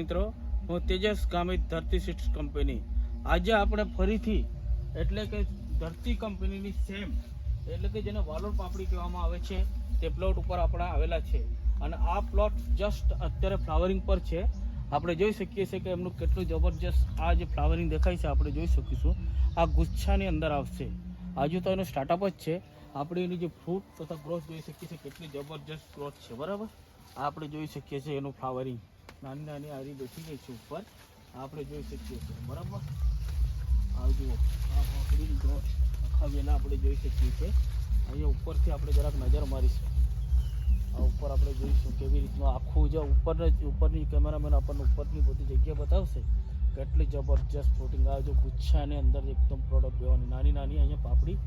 મિત્રો, હું તેજસ ગામિત ધરતી સીટ્સ કંપની. આજે આપણે ફરીથી, એટલે કે ધરતી કંપનીની સેમ એટલે કે જેને વાલોડ પાપડી કહેવામાં આવે છે, તે પ્લોટ ઉપર આપણે આવેલા છે. અને આ પ્લોટ જસ્ટ અત્યારે ફ્લાવરિંગ પર છે. આપણે જોઈ શકીએ છીએ કે એમનું કેટલું જબરજસ્ત આ જે ફ્લાવરિંગ દેખાય છે, આપણે જોઈ શકીશું. આ ગુચ્છાની અંદર આવશે. હજુ તો એનો સ્ટાર્ટઅપ જ છે. આપણે એની જે ફ્રૂટ તથા ગ્રોથ જોઈ શકીએ છીએ, કેટલી જબરજસ્ત ગ્રોથ છે. બરાબર? આ આપણે જોઈ શકીએ છીએ એનું ફ્લાવરિંગ નાની નાની આરી બેસી ગઈ છે ઉપર. આપણે જોઈ શકીએ છીએ. બરાબર? આ જુઓ. આ ગ્રોથ આખા વેલા આપણે જોઈ શકીએ છીએ. અહીંયા ઉપરથી આપણે જરાક નજર મારીશું. આ ઉપર આપણે જોઈશું કેવી રીતનું આખું જે ઉપર ઉપરની કેમેરામેન આપણને ઉપરની બધી જગ્યા બતાવશે. કેટલી જબરજસ્ત ફ્રૂટિંગ આવે છે ગુચ્છાની અંદર એકદમ પ્રોડક્ટ લેવાની નાની નાની અહીંયા પાપડી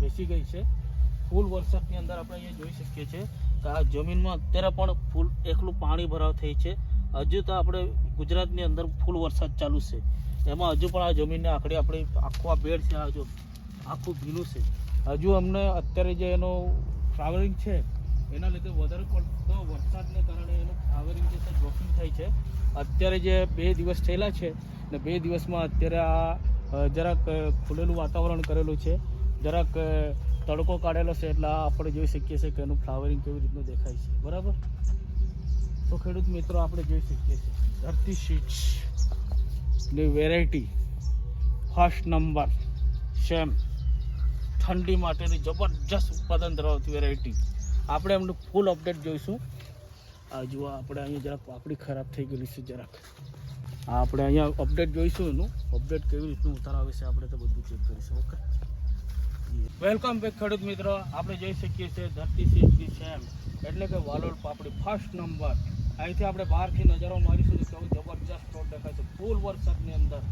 બેસી ગઈ છે. ફૂલ વરસાદની અંદર આપણે અહીંયા જોઈ શકીએ છીએ કે આ જમીનમાં અત્યારે પણ ફૂલ એકલું પાણી ભરાવ થઈ છે. હજુ તો આપણે ગુજરાતની અંદર ફૂલ વરસાદ ચાલુ છે. એમાં હજુ પણ આ જમીનને આખડી આપણે આખું આ બેડ છે, આ જો આખું ભીનું છે. હજુ અમને અત્યારે જે એનો ફ્લાવરિંગ છે, એના લીધે વધારે પડતો વરસાદને કારણે એનું ફ્લાવરિંગ જે છે જોખમ થાય છે. અત્યારે જે બે દિવસ થયેલા છે ને બે દિવસમાં અત્યારે આ જરાક ખુલેલું વાતાવરણ કરેલું છે. જરાક તડકો કાઢેલો છે, એટલે આપણે જોઈ શકીએ છીએ કે એનું ફ્લાવરિંગ કેવી રીતનું દેખાય છે. બરાબર? તો ખેડૂત મિત્રો, આપણે જોઈ શકીએ છીએ. ધરતી સીડ્સની વેરાયટી ફર્સ્ટ નંબર સેમ ઠંડી માટેની જબરજસ્ત ઉત્પાદન ધરાવતી વેરાયટી આપણે એમનું ફૂલ અપડેટ જોઈશું. આ જુઓ, આપણે અહીંયા જરાક પાપડી ખરાબ થઈ ગયેલી છે જરાક. આપણે અહીંયા અપડેટ જોઈશું એનું. અપડેટ કેવી રીતનું ઉતારાવે છે આપણે તો બધું ચેક કરીશું ઓકે વેલકમ બેક ખેડૂત મિત્રો. આપણે જોઈ શકીએ છીએ ધરતી સીટની સેમ. એટલે કે વાલોડ પાપડી ફર્સ્ટ નંબર અહીંથી આપણે બહારથી નજારો મારીશું તો કેવું જબરજસ્ત રોડ દેખાય છે. ફૂલ વરસાદની અંદર.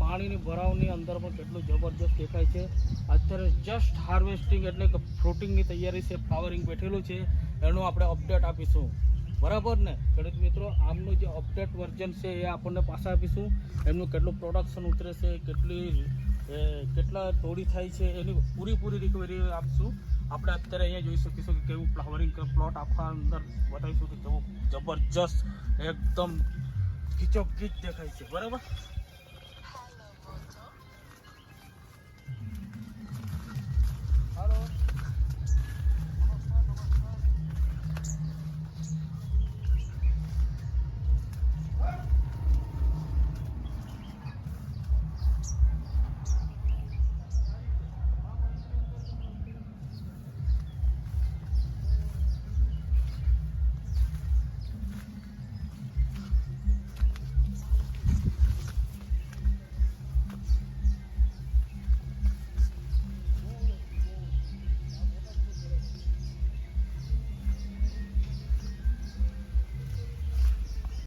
પાણીની ભરાવની અંદર પણ કેટલું જબરજસ્ત દેખાય છે. અત્યારે જસ્ટ હાર્વેસ્ટિંગ એટલે કે ફ્રૂટિંગની તૈયારી છે ફ્લાવરિંગ બેઠેલું છે. એનું આપણે અપડેટ આપીશું. બરાબર ને? ખેડૂત મિત્રો, આમનું જે અપડેટ વર્ઝન છે એ આપણને પાછા આપીશું. એમનું કેટલું પ્રોડક્શન ઉતરે છે કેટલી કેટલા તોડી થાય છે, એની પૂરીપૂરી રિકવરી આપશું. આપણે અત્યારે અહીંયા જોઈ શકીશું કે કેવું ફ્લાવરિંગ પ્લોટ આખા અંદર બતાવીશું કે કેવું જબરજસ્ત, એકદમ ખીચોખીચ દેખાય છે. બરાબર?